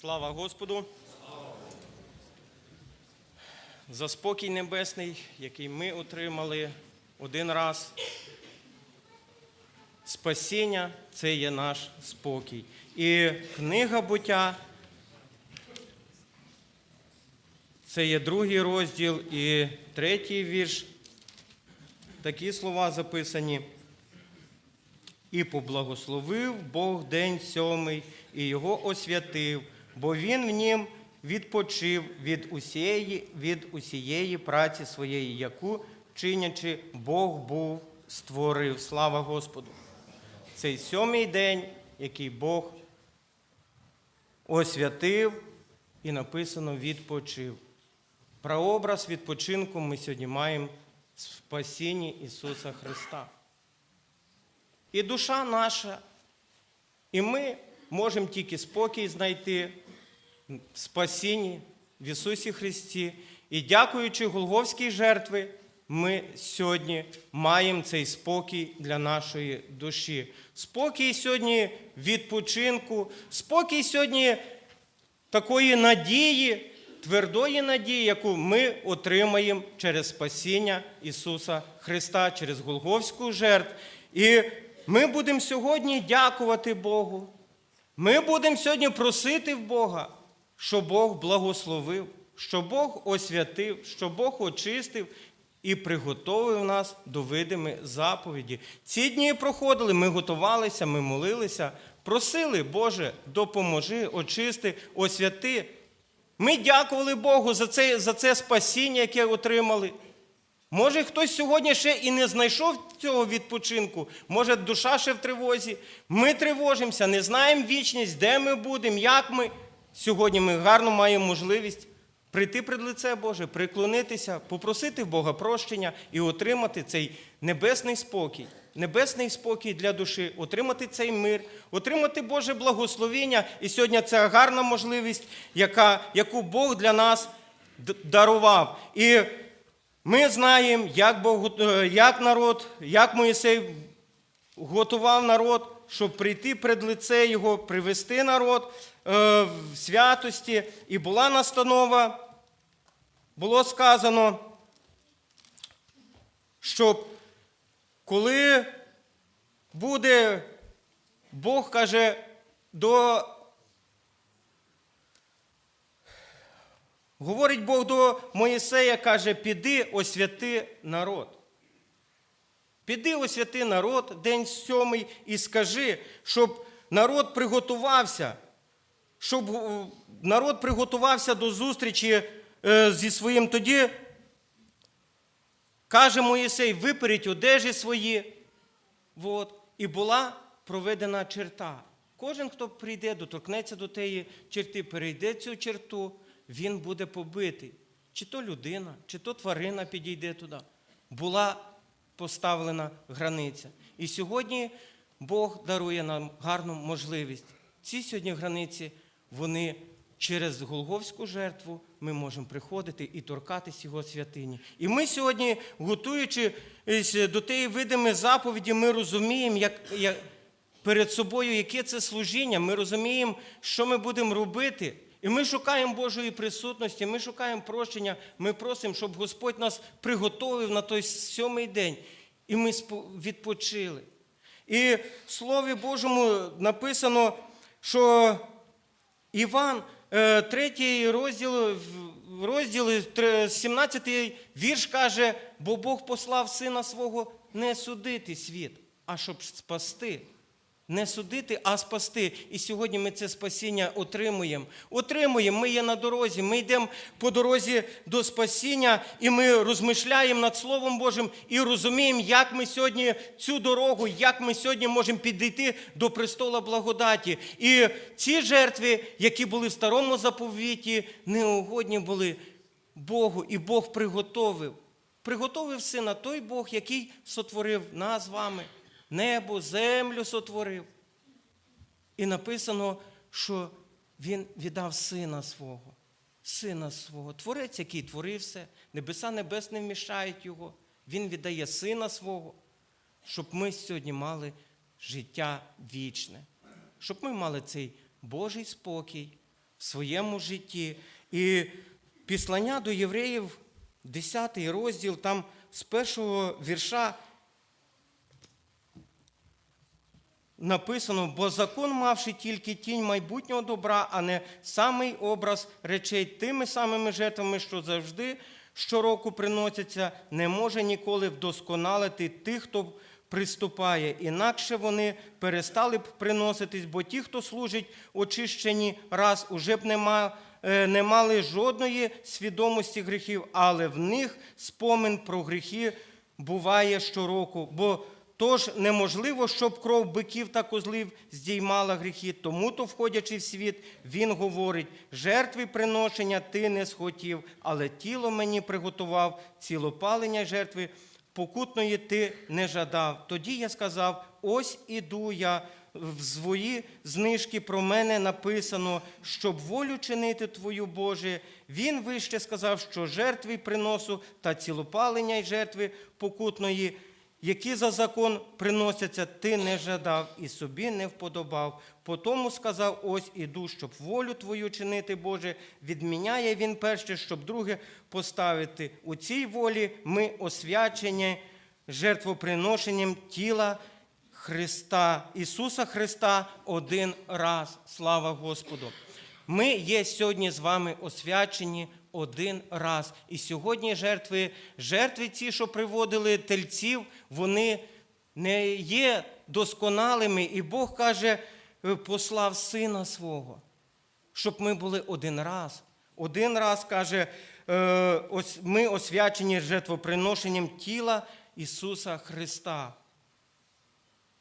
Слава Господу! За спокій небесний, який ми отримали один раз. Спасіння це є наш спокій. І книга буття це є другий розділ і третій вірш. Такі слова записані. І поблагословив Бог день сьомий, і його освятив, бо він в нім відпочив від усієї, від усієї праці своєї, яку чинячи Бог був створив. Слава Господу! Цей сьомий день, який Бог освятив і написано відпочив. Прообраз відпочинку ми сьогодні маємо в спасінні Ісуса Христа. І душа наша, і ми можемо тільки спокій знайти в спасінні в Ісусі Христі. І дякуючи Голговській жертві, ми сьогодні маємо цей спокій для нашої душі. Спокій сьогодні відпочинку, спокій сьогодні такої надії, твердої надії, яку ми отримаємо через спасіння Ісуса Христа, через Голговську жертву. І ми будемо сьогодні дякувати Богу. Ми будемо сьогодні просити в Бога, що Бог благословив, що Бог освятив, що Бог очистив і приготовив нас до видими заповіді. Ці дні проходили, ми готувалися, ми молилися, просили, Боже, допоможи, очисти, освяти. Ми дякували Богу за це, за це спасіння, яке отримали. Може, хтось сьогодні ще і не знайшов цього відпочинку, може, душа ще в тривозі. Ми тривожимося, не знаємо вічність, де ми будемо, як ми. Сьогодні ми гарно маємо можливість прийти пред лице Боже, приклонитися, попросити Бога прощення і отримати цей небесний спокій, небесний спокій для душі, отримати цей мир, отримати Боже благословіння. І сьогодні це гарна можливість, яка, яку Бог для нас дарував. І ми знаємо, як, Бог, е, як народ, як Моїсей готував народ, щоб прийти пред лице його, привести народ е, в святості. І була настанова, було сказано, щоб коли буде, Бог каже, до Говорить Бог до Моїсея, каже, піди освяти народ. Піди освяти народ, день сьомий, і скажи, щоб народ приготувався, щоб е, народ приготувався до зустрічі е, зі своїм. Тоді каже Моїсей, виперіть одежі свої. От. І була проведена черта. Кожен, хто прийде, доторкнеться до тієї черти, перейде цю черту, він буде побитий. Чи то людина, чи то тварина підійде туди. Була поставлена границя. І сьогодні Бог дарує нам гарну можливість. Ці сьогодні границі, вони через Голговську жертву ми можемо приходити і торкатись Його святині. І ми сьогодні, готуючи е, до тієї видими заповіді, ми розуміємо, як, як перед собою, яке це служіння. Ми розуміємо, що ми будемо робити. І ми шукаємо Божої присутності, ми шукаємо прощення, ми просимо, щоб Господь нас приготовив на той сьомий день, і ми відпочили. І в Слові Божому написано, що Іван, е, третій розділ, розділ, 17 вірш каже, бо Бог послав сина свого не судити світ, а щоб спасти. Не судити, а спасти. І сьогодні ми це спасіння отримуємо. Отримуємо, ми є на дорозі, ми йдемо по дорозі до спасіння, і ми розмишляємо над Словом Божим і розуміємо, як ми сьогодні цю дорогу, як ми сьогодні можемо підійти до престола благодаті. І ці жертви, які були в старому заповіті, неугодні були Богу, і Бог приготовив. Приготовив сина той Бог, який сотворив нас з вами небо, землю сотворив. І написано, що він віддав сина свого, сина свого. Творець, який творив все, небеса небес не вмішають його. Він віддає сина свого, щоб ми сьогодні мали життя вічне, щоб ми мали цей Божий спокій, в своєму житті. І післання до євреїв, 10 розділ, там з першого вірша написано, бо закон, мавши тільки тінь майбутнього добра, а не самий образ речей тими самими жертвами, що завжди щороку приносяться, не може ніколи вдосконалити тих, хто приступає. Інакше вони перестали б приноситись, бо ті, хто служить очищені раз, уже б нема. е, Не мали жодної свідомості гріхів, але в них спомин про гріхи буває щороку. Бо Тож неможливо, щоб кров биків та козлів здіймала гріхи. Тому то, входячи в світ, він говорить: жертви приношення ти не схотів, але тіло мені приготував, цілопалення жертви покутної ти не жадав. Тоді я сказав: ось іду я. В свої знижки про мене написано, щоб волю чинити Твою Боже. Він вище сказав, що жертви приносу та цілопалення й жертви покутної які за закон приносяться, ти не жадав і собі не вподобав. Потому сказав: ось іду, щоб волю твою чинити, Боже, відміняє він перше, щоб друге поставити. У цій волі ми освячені жертвоприношенням тіла Христа, Ісуса Христа один раз. Слава Господу! Ми є сьогодні з вами освячені один раз. І сьогодні жертви, жертви ці, що приводили тельців, вони не є досконалими. І Бог каже, «Е, послав сина свого, щоб ми були один раз. Один раз каже, «Е, ми освячені жертвоприношенням тіла Ісуса Христа.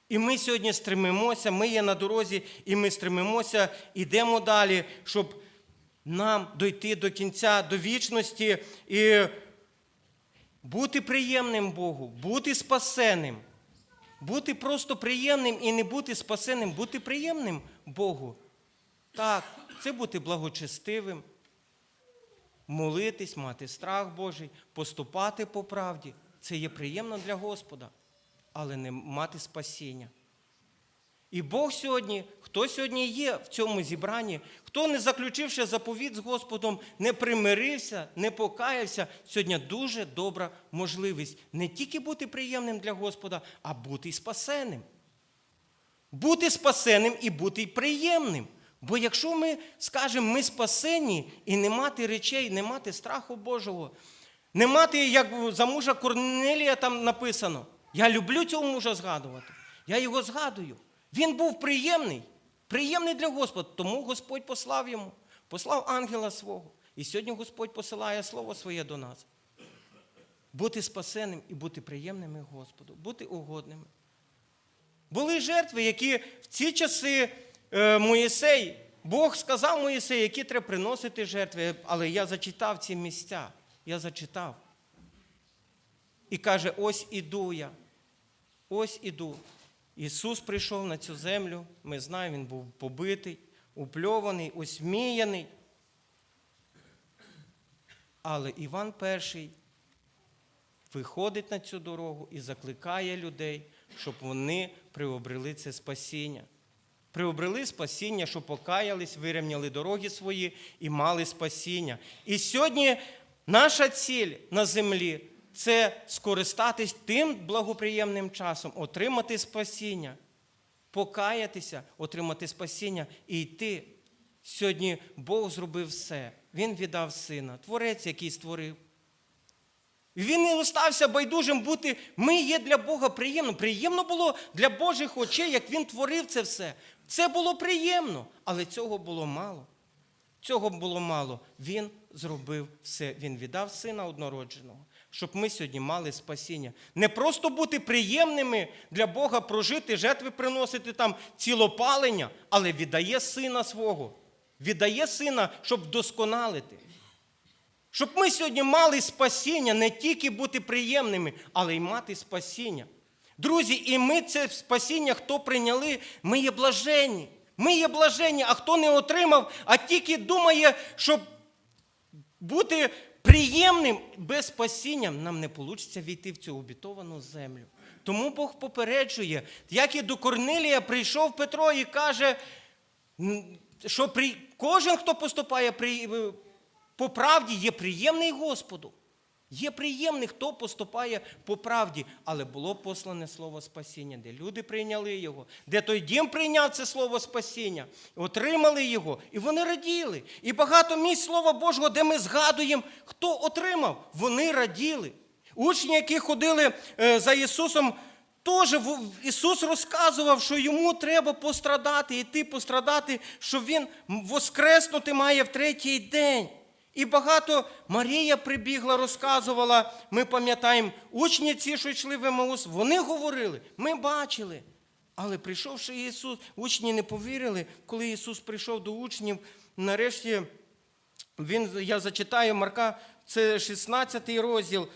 І ми сьогодні стремимося, ми є на дорозі, і ми стремимося, йдемо далі, щоб нам дойти до кінця, до вічності і бути приємним Богу, бути спасеним, бути просто приємним і не бути спасеним, бути приємним Богу. Так, це бути благочестивим, молитись, мати страх Божий, поступати по правді. Це є приємно для Господа, але не мати спасіння. І Бог сьогодні, хто сьогодні є в цьому зібранні, хто не заключивши заповіт з Господом, не примирився, не покаявся, сьогодні дуже добра можливість не тільки бути приємним для Господа, а бути й спасеним. Бути спасеним і бути приємним. Бо якщо ми скажемо, ми спасені і не мати речей, не мати страху Божого, не мати, як за мужа Корнелія там написано, я люблю цього мужа згадувати. Я його згадую. Він був приємний, приємний для Господа, тому Господь послав йому, послав ангела свого. І сьогодні Господь посилає слово своє до нас. Бути спасеним і бути приємними Господу, бути угодними. Були жертви, які в ці часи е, Моїсей, Бог сказав Моїсею, які треба приносити жертви, але я зачитав ці місця. Я зачитав. І каже: ось іду я, ось іду. Ісус прийшов на цю землю, ми знаємо, Він був побитий, упльований, осміяний. Але Іван Перший виходить на цю дорогу і закликає людей, щоб вони приобрели це спасіння. Приобрели спасіння, щоб покаялись, вирівняли дороги свої і мали спасіння. І сьогодні наша ціль на землі це скористатись тим благоприємним часом, отримати спасіння, покаятися, отримати спасіння і йти. Сьогодні Бог зробив все. Він віддав сина, творець, який створив. Він не остався байдужим бути. Ми є для Бога приємно. Приємно було для Божих очей, як Він творив це все. Це було приємно, але цього було мало. Цього було мало. Він зробив все. Він віддав сина однородженого, щоб ми сьогодні мали спасіння. Не просто бути приємними для Бога, прожити, жертви приносити там цілопалення, але віддає сина свого. Віддає сина, щоб вдосконалити. Щоб ми сьогодні мали спасіння, не тільки бути приємними, але й мати спасіння. Друзі, і ми це спасіння, хто прийняли, ми є блаженні. Ми є блаженні, а хто не отримав, а тільки думає, щоб бути приємним без спасіння, нам не вийде війти в цю обітовану землю. Тому Бог попереджує, як і до Корнилія прийшов Петро і каже: що при, кожен, хто поступає при, по правді, є приємний Господу. Є приємний, хто поступає по правді, але було послане слово спасіння, де люди прийняли його, де той дім прийняв це слово спасіння, отримали його, і вони раділи. І багато місць Слова Божого, де ми згадуємо, хто отримав, вони раділи. Учні, які ходили е, за Ісусом, теж Ісус розказував, що йому треба пострадати, іти пострадати, що Він воскреснути має в третій день. І багато Марія прибігла, розказувала, ми пам'ятаємо, учні ці, що йшли в Емаус, вони говорили, ми бачили. Але прийшовши Ісус, учні не повірили, коли Ісус прийшов до учнів, нарешті він, я зачитаю Марка, це 16 розділ.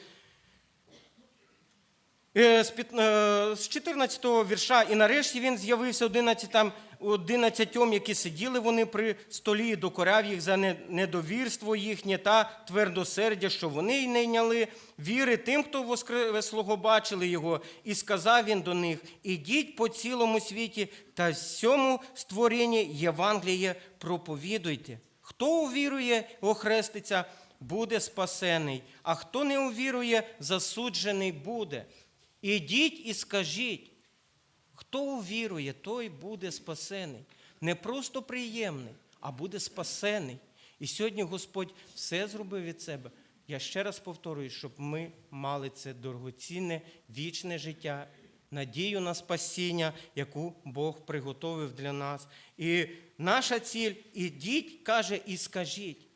Е, З е, з 14-го вірша, і нарешті він з'явився 11, там, 11, які сиділи вони при столі, докоряв їх за недовірство їхнє та твердосердя, що вони й не йняли віри тим, хто воскреслого бачили його. І сказав він до них: ідіть по цілому світі та всьому створінні Євангеліє проповідуйте. Хто увірує, охреститься, буде спасений, а хто не увірує, засуджений буде. Ідіть і скажіть, хто увірує, той буде спасений. Не просто приємний, а буде спасений. І сьогодні Господь все зробив від себе. Я ще раз повторюю, щоб ми мали це дорогоцінне, вічне життя, надію на спасіння, яку Бог приготовив для нас. І наша ціль ідіть, каже, і скажіть.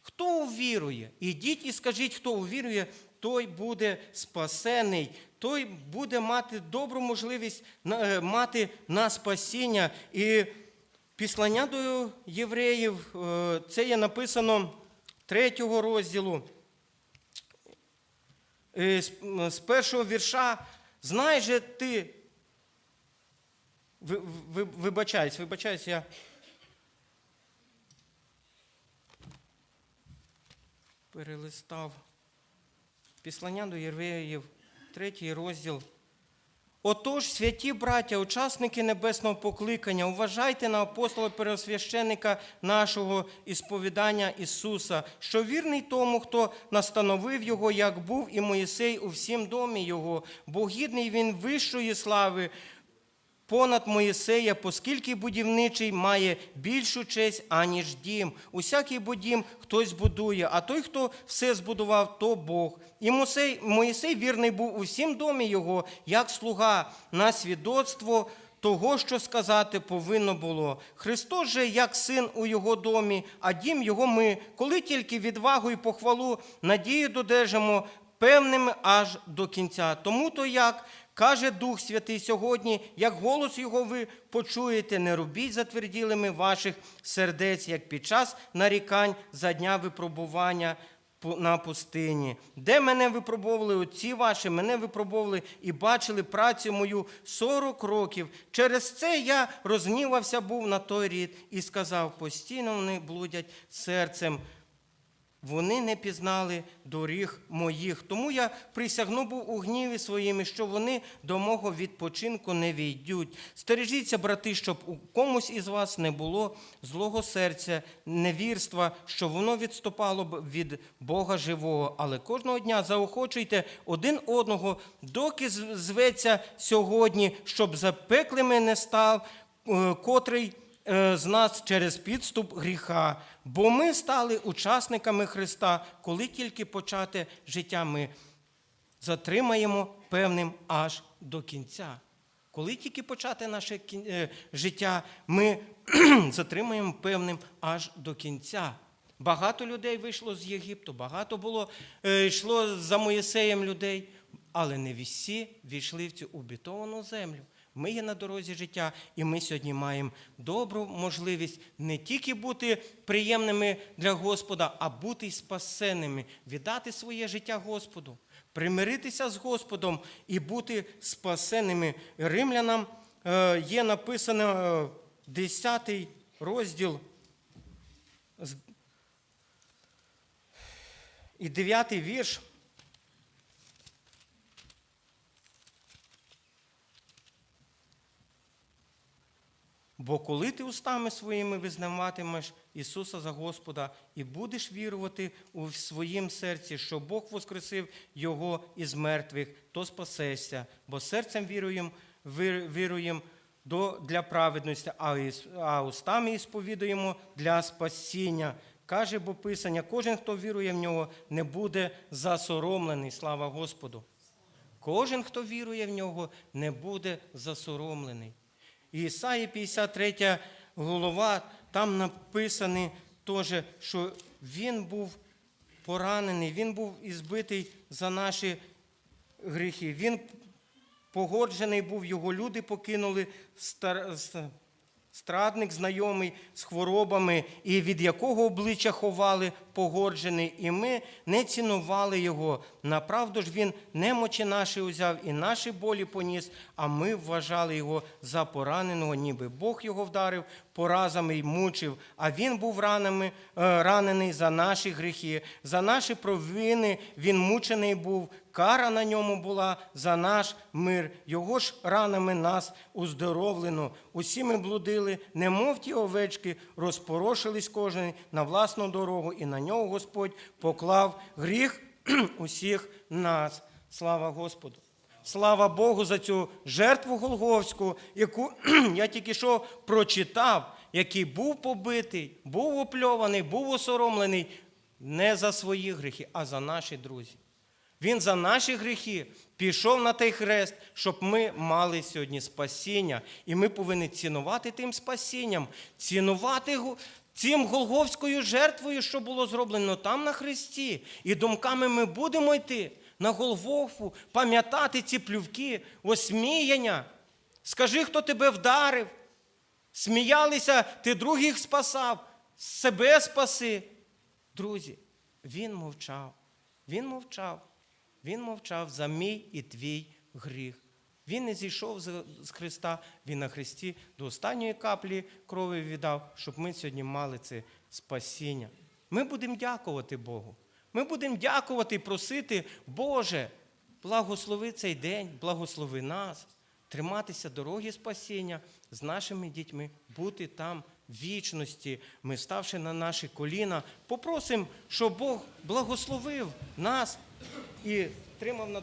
Хто увірує? Ідіть і скажіть, хто увірує, той буде спасений, той буде мати добру можливість е, мати на спасіння. І післання до євреїв, е, це є написано третього розділу. Е, з- першого вірша, знай же ти. Ви- ви- Вибачаюсь, вибачаюсь, я перелистав. Післання до Євреїв, третій розділ. Отож, святі браття, учасники небесного покликання, уважайте на апостола пересвященника нашого ісповідання Ісуса, що вірний тому, хто настановив його, як був і Моїсей у всім домі його, бо гідний він вищої слави, понад Моїсея, оскільки будівничий має більшу честь, аніж дім. Усякий бо дім хтось будує, а той, хто все збудував, то Бог. І Мосей, Моїсей вірний був у всім домі його, як слуга, на свідоцтво того, що сказати повинно було. Христос же як син у його домі, а дім його ми, коли тільки відвагу і похвалу, надію додержимо певними аж до кінця. Тому то як каже Дух Святий сьогодні, як голос його ви почуєте, не робіть затверділими ваших сердець, як під час нарікань за дня випробування на пустині, де мене випробовували отці ваші, мене випробовували і бачили працю мою 40 років. Через це я рознівався був на той рід і сказав: постійно вони блудять серцем. Вони не пізнали доріг моїх. Тому я присягну був у гніві своїми, що вони до мого відпочинку не війдуть. Стережіться, брати, щоб у комусь із вас не було злого серця, невірства, що воно відступало б від Бога живого. Але кожного дня заохочуйте один одного, доки зветься сьогодні, щоб запеклими не став, е, котрий з нас через підступ гріха, бо ми стали учасниками Христа, коли тільки почати життя ми затримаємо певним аж до кінця. Коли тільки почати наше е, життя, ми затримаємо певним аж до кінця. Багато людей вийшло з Єгипту, багато було, е, йшло за Моїсеєм людей, але не всі війшли в цю обітовану землю. Ми є на дорозі життя, і ми сьогодні маємо добру можливість не тільки бути приємними для Господа, а бути й спасенними, віддати своє життя Господу, примиритися з Господом і бути спасеними. Римлянам е, є написано е, 10 розділ і 9 вірш. Бо коли ти устами своїми визнаватимеш Ісуса за Господа і будеш вірувати у своїм серці, що Бог воскресив Його із мертвих, то спасешся, бо серцем віруєм, вир- віруєм для праведності, а, а устами ісповідуємо для спасіння. Каже бо Писання, кожен, хто вірує в нього, не буде засоромлений. Слава Господу. Кожен, хто вірує в нього, не буде засоромлений. Ісаї 53 голова, там написано теж, що він був поранений, він був ізбитий за наші гріхи. Він погоджений був, його люди покинули страдник знайомий з хворобами, і від якого обличчя ховали погоджений, і ми не цінували його. Направду ж він немочі наші узяв і наші болі поніс, а ми вважали його за пораненого, ніби Бог його вдарив поразами й мучив, а він був ранами, е, ранений за наші гріхи, за наші провини він мучений був. Кара на ньому була за наш мир, його ж ранами нас уздоровлено. Усі ми блудили, немов ті овечки, розпорошились кожен на власну дорогу, і на нього Господь поклав гріх усіх нас. Слава Господу! Слава Богу за цю жертву Голговську, яку я тільки що прочитав, який був побитий, був опльований, був осоромлений не за свої гріхи, а за наші друзі. Він за наші гріхи пішов на той хрест, щоб ми мали сьогодні спасіння. І ми повинні цінувати тим спасінням, цінувати цим Голговською жертвою, що було зроблено там на хресті. І думками ми будемо йти на Голгофу, пам'ятати ці плювки, осміяння. Скажи, хто тебе вдарив. Сміялися, ти других спасав, себе спаси. Друзі, він мовчав. Він мовчав. Він мовчав за мій і твій гріх. Він не зійшов з Христа, він на Христі до останньої каплі крові віддав, щоб ми сьогодні мали це спасіння. Ми будемо дякувати Богу. Ми будемо дякувати і просити, Боже, благослови цей день, благослови нас, триматися дороги спасіння з нашими дітьми, бути там в вічності. Ми, ставши на наші коліна, попросимо, щоб Бог благословив нас і тримав на